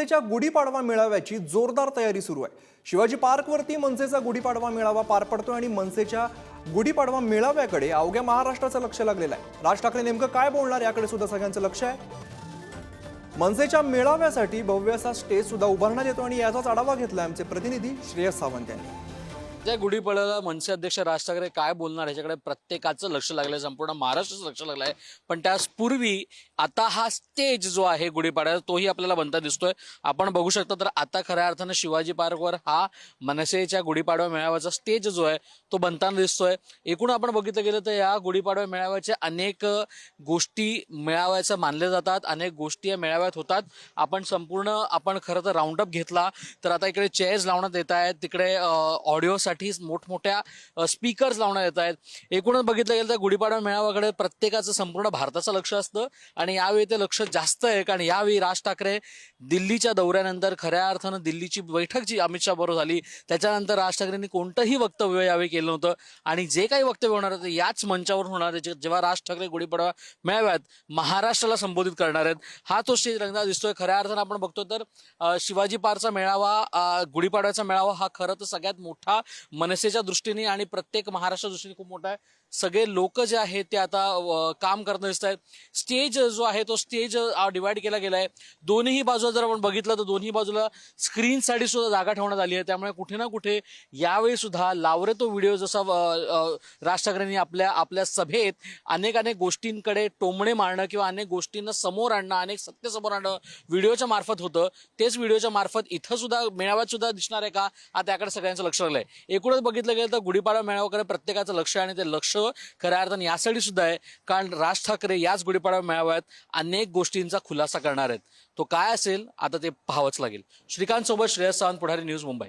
मनसेच्या गुढीपाडवा मेळाव्याची जोरदार तयारी सुरू आहे. शिवाजी पार्कवरती मनसेचा गुढीपाडवा मेळावा पार पडतोय आणि मनसेच्या गुढीपाडवा मेळाव्याकडे अवघ्या महाराष्ट्राचं लक्ष लागलेलं आहे. राज ठाकरे नेमकं काय बोलणार याकडे सुद्धा सगळ्यांचं लक्ष आहे. मनसेच्या मेळाव्यासाठी भव्य असा स्टेज सुद्धा उभारण्यात येतो आणि याचाच आढावा घेतला आमचे प्रतिनिधी श्रेयस सावंत यांनी. ज्या गुढीपाडव्याला मनसे अध्यक्ष राज ठाकरे काय बोलणार? ह्याच्याकडे प्रत्येकाचं लक्ष लागलंय संपूर्ण महाराष्ट्राचं लक्ष लागलंय. पण त्याचपूर्वी आता हा स्टेज जो आहे गुढीपाडव्याचा तोही आपल्याला बनता दिसतोय. आपण बघू शकता तर आता खऱ्या अर्थानं शिवाजी पार्कवर हा मनसेच्या गुढीपाडवा मेळाव्याचा स्टेज जो आहे तो बनताना दिसतोय. एकूण आपण बघितलं गेलं तर या गुढीपाडवा मेळाव्याच्या अनेक गोष्टी मेळाव्याचं मानल्या जातात अनेक गोष्टी या मेळाव्यात होतात. आपण संपूर्ण आपण खरं तर राऊंडअप घेतला. तर आता इकडे चेअर्स लावण्यात येत आहेत तिकडे ऑडिओ ऑडिओसाठी मोठमोठ्या स्पीकर्स लावण्यात येत आहेत. एकूणच बघितलं गेलं तर गुढीपाडवा मेळाव्याकडे प्रत्येकाचं संपूर्ण भारताचं लक्ष असतं आणि यावेळी ते लक्ष जास्त आहे. कारण यावेळी राज ठाकरे दिल्लीच्या दौऱ्यानंतर खऱ्या अर्थानं दिल्लीची बैठक जी अमित शहा बरोबर झाली त्याच्यानंतर राज ठाकरेंनी कोणतंही वक्तव्य यावेळी केलं नव्हतं. आणि जे काही वक्तव्य होणार आहे ते याच मंचावर होणार आहे. जेव्हा राज ठाकरे गुढीपाडवा मेळाव्यात महाराष्ट्राला संबोधित करणार आहेत हा तो स्टेज रंगदा दिसतोय. खऱ्या अर्थानं आपण बघतो तर शिवाजी पार्कचा मेळावा गुढीपाडव्याचा मेळावा हा खरं तर सगळ्यात मोठा मनसेच्या दृष्टीने आणि प्रत्येक महाराष्ट्र दृष्टीने खूप मोठा आहे. सगळे लोक जे आहेत ते आता काम करताना दिसत आहेत. स्टेज जो आहे तो स्टेज डिवाइड केला गेला आहे दोन्ही बाजूला जर आपण बघितलं तर दोन्ही बाजूला स्क्रीनसाठी सुद्धा जागा ठेवण्यात आली आहे. त्यामुळे कुठे ना कुठे यावेळी सुद्धा लावरे तो व्हिडिओ जसा राज ठाकरेंनी आपल्या आपल्या सभेत अनेक अनेक गोष्टींकडे टोमणे मारणं किंवा अनेक गोष्टींना समोर आणणं अनेक सत्य समोर आणणं व्हिडिओच्या मार्फत होतं. तेच व्हिडिओच्या मार्फत इथं सुद्धा मेळाव्यात सुद्धा दिसणार आहे का? आता त्याकडे सगळ्यांचं लक्ष लागलंय. एकूणच बघितलं गेलं तर गुढीपाडवा मेळाव्याकडे प्रत्येकाचं लक्ष आहे आणि ते लक्ष खऱ्या अर्थानं यासाठी सुद्धा आहे. कारण राज ठाकरे याच गुढीपाडवा मेळाव्यात अनेक गोष्टींचा खुलासा करणार आहेत. तो काय असेल? आता ते पाहावंच लागेल. श्रीकांत सोबत श्रेयस सावंत पुढारी न्यूज मुंबई.